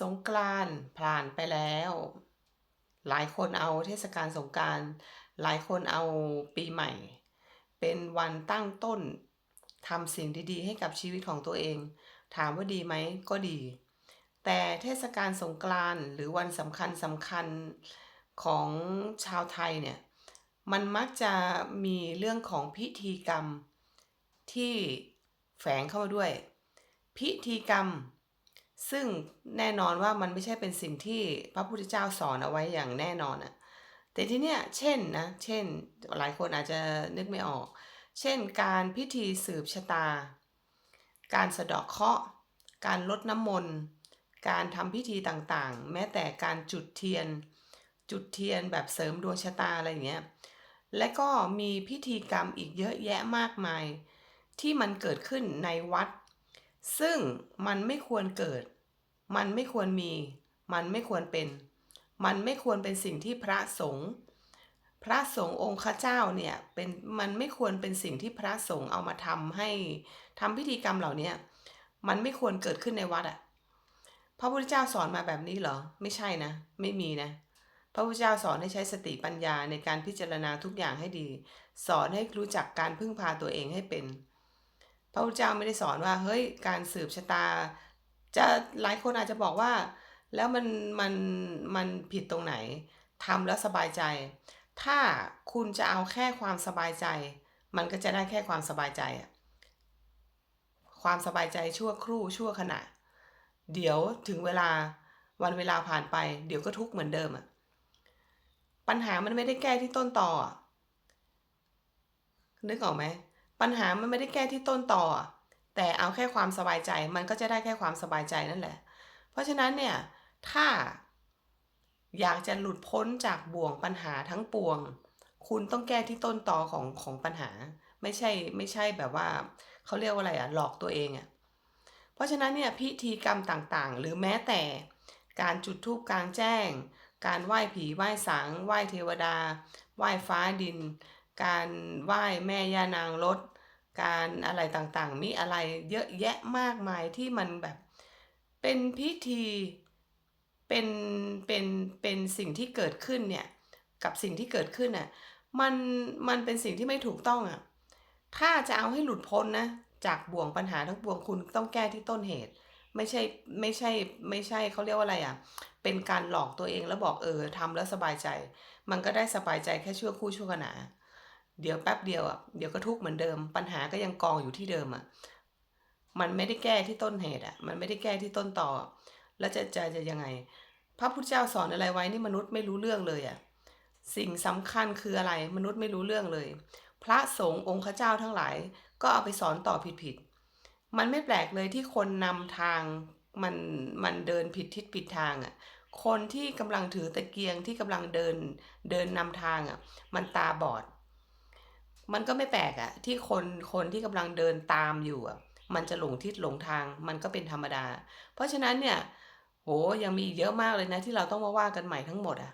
สงกรานผ่านไปแล้ว หลายคนเอาเทศกาลสงกรานหลายคนเอาปีใหม่ เป็นวันตั้งต้นทำสิ่งดีๆ ให้กับชีวิตของตัวเอง ถามว่าดีไหมก็ดี แต่เทศกาลสงกรานหรือวันสำคัญสำคัญของชาวไทยเนี่ย มันมักจะมีเรื่องของพิธีกรรมที่แฝงเข้ามาด้วย พิธีกรรม ซึ่งแน่นอนว่ามันไม่ใช่เป็นสิ่งที่พระพุทธเจ้าสอนเอาไว้อย่างแน่นอนอะแต่ทีเนี้ยเช่นนะ เช่น หลายคนอาจจะนึกไม่ออก เช่น การพิธีสืบชะตา การสะเดาะเคราะห์ การลดน้ำมนต์ การทำพิธีต่างๆ แม้แต่การจุดเทียน จุดเทียนแบบเสริมดวงชะตาอะไรอย่างเงี้ย และก็มีพิธีกรรมอีกเยอะแยะมากมาย ที่มันเกิดขึ้นในวัด ซึ่งมันไม่ควรเกิด มันไม่ควรมี มันไม่ควรเป็น มันไม่ควรเป็นสิ่งที่พระสงฆ์ พระสงฆ์องค์ข้าเจ้าเนี่ยเป็น มันไม่ควรเป็นสิ่งที่พระสงฆ์เอามาทำให้ทำพิธีกรรมเหล่านี้มันไม่ควรเกิดขึ้นในวัดอะพระพุทธเจ้าสอนมาแบบนี้เหรอ ไม่ใช่นะ ไม่มีนะ พระพุทธเจ้าสอนให้ใช้สติปัญญาในการพิจารณาทุกอย่างให้ดี สอนให้รู้จักการพึ่งพาตัวเองให้เป็น ระพุทธเจ้าไม่ได้สอนว่าเฮ้ยการสืบชะตา จะหลายคนอาจจะบอกว่า แล้วมันมันมันผิดตรงไหนทำแล้วสบายใจ ถ้าคุณจะเอาแค่ความสบายใจ มันก็จะได้แค่ความสบายใจความสบายใจชั่วครู่ชั่วขณะ เดี๋ยวถึงเวลาวันเวลาผ่านไป เดี๋ยวก็ทุกข์เหมือนเดิมอะปัญหามันไม่ได้แก้ที่ต้นตออนึกออกไหม ปัญหามันไม่ได้แก้ที่ต้นตออแต่เอาแค่ความสบายใจ มันก็จะได้แค่ความสบายใจนั่นแหละ เพราะฉะนั้นเนี่ย ถ้า อยากจะหลุดพ้นจากบ่วงปัญหาทั้งปวง คุณต้องแก้ที่ต้นต่อของของปัญหา ไม่ใช่ไม่ใช่แบบว่าเขาเรียกว่าอะไรอะหลอกตัวเองอะเพราะฉะนั้นเนี่ยพิธีกรรมต่างๆ หรือแม้แต่การจุดธูปกลางแจ้ง การไหว้ผีไหว้สางไหว้เทวดา ไหว้ฟ้าดิน การไหว้แม่ย่านางรถ การอะไรต่างๆ มีอะไรเยอะแยะมากมายที่มันแบบเป็นพิธีเป็นเป็นเป็นสิ่งที่เกิดขึ้นเนี่ยกับสิ่งที่เกิดขึ้นน่ะมันมันเป็นสิ่งที่ไม่ถูกต้องอะถ้าจะเอาให้หลุดพ้นนะจากบ่วงปัญหาทั้งปวงคุณต้องแก้ที่ต้นเหตุ ไม่ใช่ไม่ใช่ไม่ใช่เขาเรียกว่าอะไรอะเป็นการหลอกตัวเองแล้วบอกเออทำแล้วสบายใจ มันก็ได้สบายใจแค่ชั่วคู่ชั่วขณะ เดี๋ยวแป๊บเดียวอะเดี๋ยวก็ทุกข์เหมือนเดิม ปัญหาก็ยังกองอยู่ที่เดิมอะมันไม่ได้แก้ที่ต้นเหตุอะ มันไม่ได้แก้ที่ต้นต่อ แล้วจะจะจะยังไง พระพุทธเจ้าสอนอะไรไว้นี่มนุษย์ไม่รู้เรื่องเลยอะสิ่งสำคัญคืออะไรมนุษย์ไม่รู้เรื่องเลย พระสงฆ์องค์ข้าเจ้าทั้งหลาย ก็เอาไปสอนต่อผิดๆมันไม่แปลกเลยที่คนนำทางมันมันเดินผิดทิศผิดทางอะคนที่กำลังถือตะเกียงที่กำลังเดินเดินนำทางอะ มันตาบอด มันก็ไม่แปลกอะที่คนคนที่กำลังเดินตามอยู่อะมันจะหลงทิศหลงทางมันก็เป็นธรรมดา เพราะฉะนั้นเนี่ยโหยังมีอีกเยอะมากเลยนะที่เราต้องมาว่ากันใหม่ทั้งหมดอะ